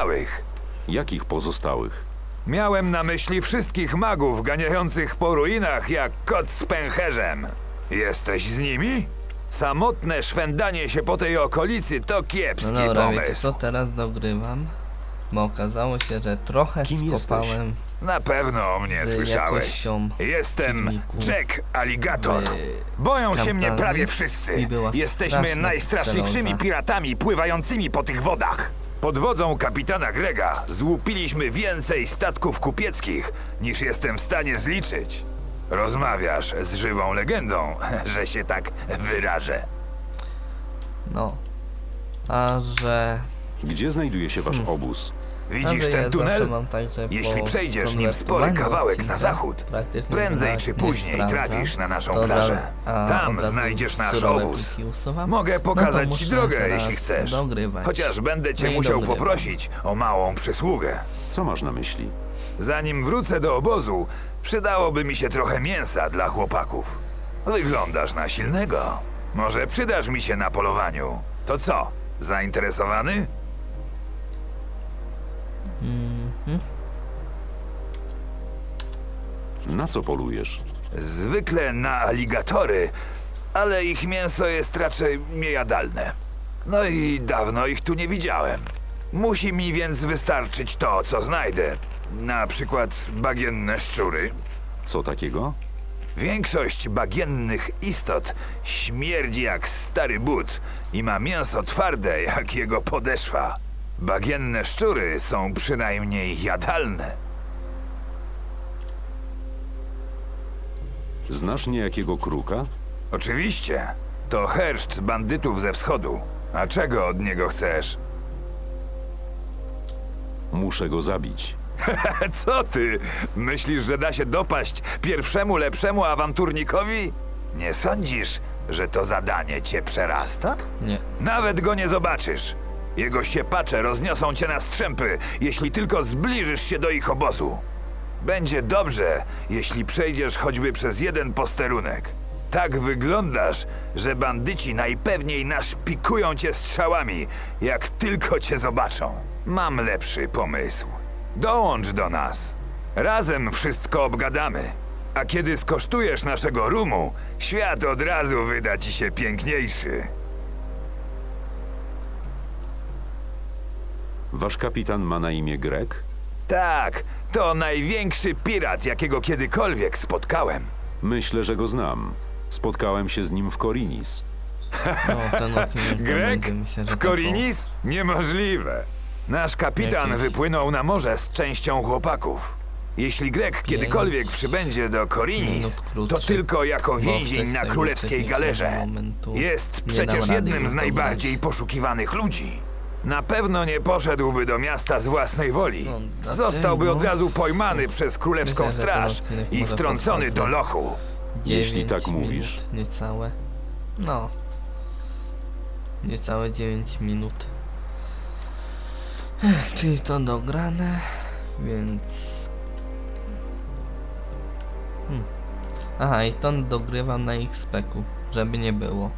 pozostałych. Jakich pozostałych? Miałem na myśli wszystkich magów ganiających po ruinach jak kot z pęcherzem. Jesteś z nimi? Samotne szwendanie się po tej okolicy to No kiepski dobra, wiecie pomysł. co, teraz dogrywam. Bo okazało się, że trochę Kim skopałem Na pewno o mnie słyszałeś. Jestem Jack Alligator. Boją się mnie prawie wszyscy. Jesteśmy najstraszliwszymi celoza. piratami pływającymi po tych wodach. Pod wodzą kapitana Grega złupiliśmy więcej statków kupieckich, niż jestem w stanie zliczyć. Rozmawiasz z żywą legendą, że się tak wyrażę. No. A że... Gdzie znajduje się wasz obóz? Widzisz ja ten tunel? tak, Jeśli przejdziesz nim spory kawałek odcinka na zachód, prędzej czy nie później trafisz na naszą plażę. a Tam znajdziesz nasz obóz. Mogę No pokazać ci drogę, jeśli chcesz. Dogrywać. Chociaż będę cię No musiał dogrywam. poprosić o małą przysługę. Co masz na myśli? Zanim wrócę do obozu, przydałoby mi się trochę mięsa dla chłopaków. Wyglądasz na silnego. Może przydasz mi się na polowaniu. To co? Zainteresowany? Na co polujesz? Zwykle na aligatory, ale ich mięso jest raczej niejadalne. No i dawno ich tu nie widziałem. Musi mi więc wystarczyć to, co znajdę. Na przykład bagienne szczury. Co takiego? Większość bagiennych istot śmierdzi jak stary but i ma mięso twarde jak jego podeszwa. Bagienne szczury są przynajmniej jadalne. Znasz niejakiego kruka? Oczywiście, to herszt bandytów ze wschodu. A czego od niego chcesz? Muszę go zabić. Co ty? Myślisz, że da się dopaść pierwszemu lepszemu awanturnikowi? Nie sądzisz, że to zadanie cię przerasta? Nie. Nawet go nie zobaczysz. Jego siepacze rozniosą cię na strzępy, jeśli tylko zbliżysz się do ich obozu. Będzie dobrze, jeśli przejdziesz choćby przez jeden posterunek. Tak wyglądasz, że bandyci najpewniej naszpikują cię strzałami, jak tylko cię zobaczą. Mam lepszy pomysł. Dołącz do nas. Razem wszystko obgadamy. A kiedy skosztujesz naszego rumu, świat od razu wyda ci się piękniejszy. Wasz kapitan ma na imię Greg? Tak, to największy pirat, jakiego kiedykolwiek spotkałem. Myślę, że go znam. Spotkałem się z nim w Korinis. No, ten odcinek to Greg? będzie, myślę, że W Korinis? Niemożliwe. Nasz kapitan Jakieś- wypłynął na morze z częścią chłopaków. Jeśli Greg kiedykolwiek przybędzie do Korinis, minut to krótszy, tylko jako bo więzień wtedy na tego królewskiej wcześniejszego galerze. momentu Jest przecież rady jednym z najbardziej poszukiwanych ludzi. Na pewno nie poszedłby do miasta z własnej woli. No, Zostałby od razu pojmany przez królewską straż i wtrącony do lochu. Jeśli 9 tak minut, mówisz. Niecałe. No. Niecałe 9 minut. Ech, czyli to dograne, więc... Hmm. Aha, i to dogrywam na XP-ku, żeby nie było,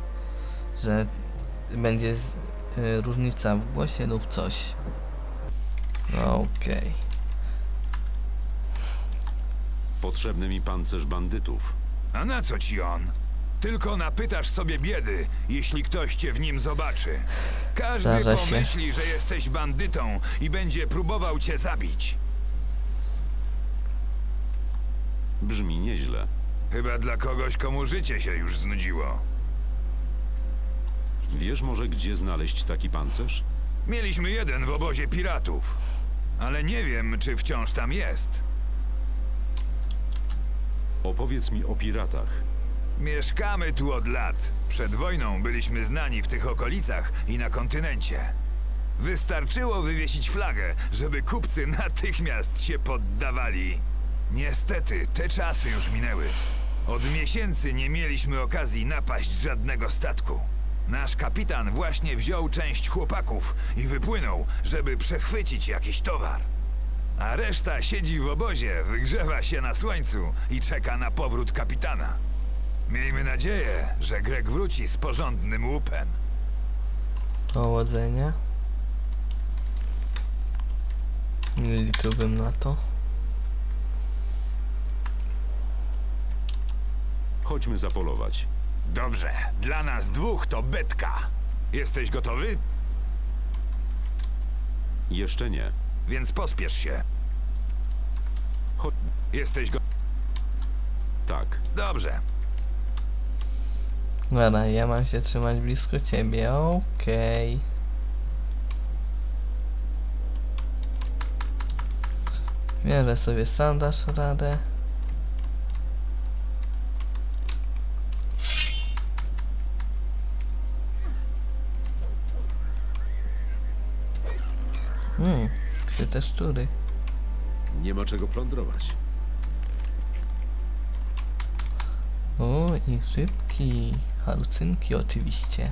że będzie z, y, różnica w głosie lub coś. Okej. Potrzebny mi pancerz bandytów. A na co ci on? Tylko napytasz sobie biedy, jeśli ktoś cię w nim zobaczy. Każdy Zdarza się. pomyśli, że jesteś bandytą i będzie próbował cię zabić. Brzmi nieźle. Chyba dla kogoś, komu życie się już znudziło. Wiesz może, gdzie znaleźć taki pancerz? Mieliśmy jeden w obozie piratów, ale nie wiem, czy wciąż tam jest. Opowiedz mi o piratach. Mieszkamy tu od lat. Przed wojną byliśmy znani w tych okolicach i na kontynencie. Wystarczyło wywiesić flagę, żeby kupcy natychmiast się poddawali. Niestety, te czasy już minęły. Od miesięcy nie mieliśmy okazji napaść żadnego statku. Nasz kapitan właśnie wziął część chłopaków i wypłynął, żeby przechwycić jakiś towar. A reszta siedzi w obozie, wygrzewa się na słońcu i czeka na powrót kapitana. Miejmy nadzieję, że Greg wróci z porządnym łupem. Powodzenia. Nie liczyłbym na to. Chodźmy zapolować. Dobrze, dla nas dwóch to betka. Jesteś gotowy? Jeszcze nie. Więc pospiesz się. Chodź. Jesteś go... Tak. Dobrze. Dobra, ja mam się trzymać blisko ciebie, okej. Wiem, że sobie sam dasz radę. Hmm, ty te szczury. Nie ma czego plądrować. O, i grzybki. Halucynki oczywiście.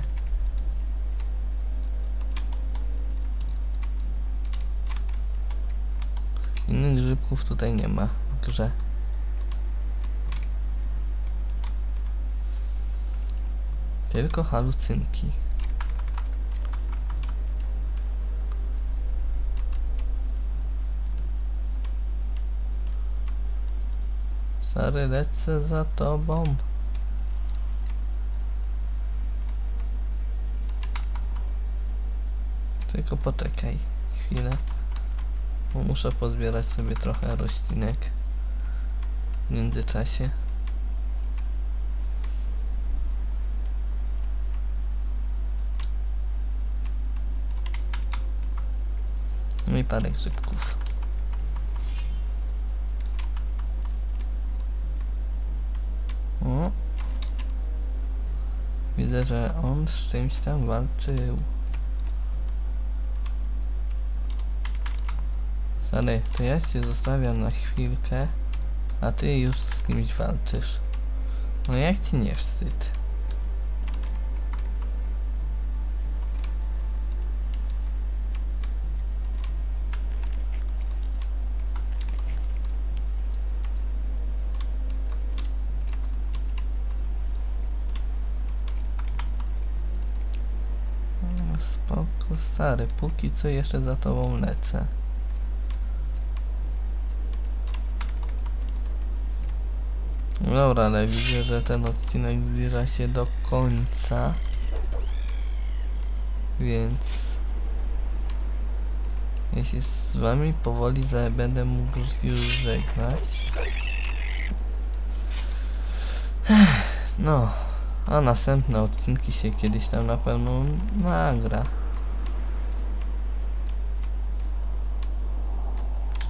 Innych grzybków tutaj nie ma w grze. Tylko halucynki. Stary, lecę za tobą. Tylko poczekaj chwilę. Bo muszę pozbierać sobie trochę roślinek w międzyczasie. No i parę grzybków. O. Że on z czymś tam walczył. Stary, to ja cię zostawiam na chwilkę, a ty już z kimś walczysz. No jak ci nie wstyd? No, Spoko, stary, póki co jeszcze za tobą lecę. Dobra, ale widzę, że ten odcinek zbliża się do końca. Więc... Się z wami powoli będę mógł już żegnać. No, a następne odcinki się kiedyś tam na pewno nagra.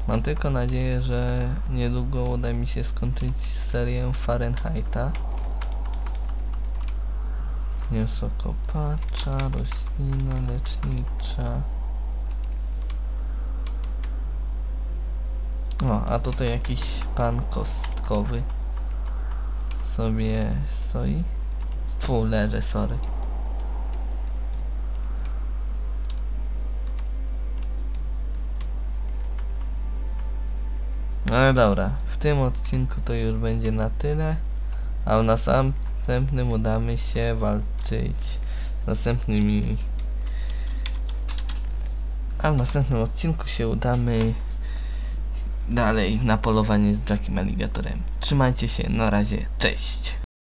Mam tylko nadzieję, że niedługo uda mi się skończyć serię Fahrenheita. Mięsokopacza, roślina lecznicza. O, a tutaj jakiś pan kostkowy sobie stoi. Fu, leży, sorry. No dobra, w tym odcinku to już będzie na tyle, a w następnym udamy się walczyć z następnymi... A w następnym odcinku się udamy dalej na polowanie z Jackiem Alligatorem. Trzymajcie się, na razie, cześć!